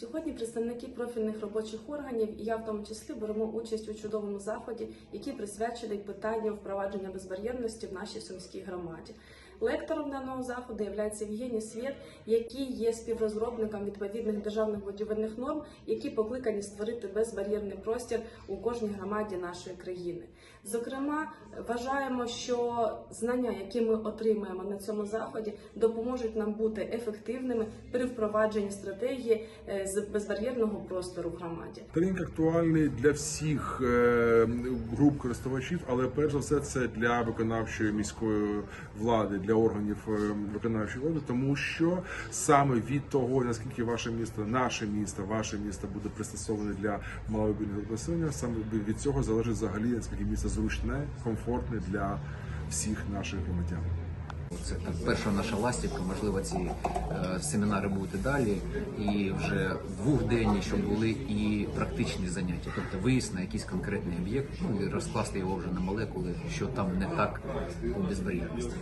Сьогодні представники профільних робочих органів і я в тому числі беремо участь у чудовому заході, який присвячений питанню впровадження безбар'єрності в нашій сумській громаді. Лектором даного заходу є Євгеній Свєт, який є співрозробником відповідних державних будівельних норм, які покликані створити безбар'єрний простір у кожній громаді нашої країни. Зокрема, вважаємо, що знання, які ми отримаємо на цьому заході, допоможуть нам бути ефективними при впровадженні стратегії е, з безбар'єрного простору в громаді. Тренінг актуальний для всіх е, груп користувачів, але перш за все це для виконавчої міської влади, для органів е, виконавчої влади, тому що саме від того, наскільки ваше місто, наше місто, ваше місто буде пристосоване для маломобільного населення, саме від цього залежить взагалі наскільки місто зручне, комфортне для всіх наших громадян. Це так перша наша ластівка. Можливо, ці е, семінари будуть і далі, і вже двохденні, щоб були і практичні заняття, тобто виїзд на якийсь конкретний об'єкт, ну і розкласти його вже на молекули, що там не так у безбар'єрності.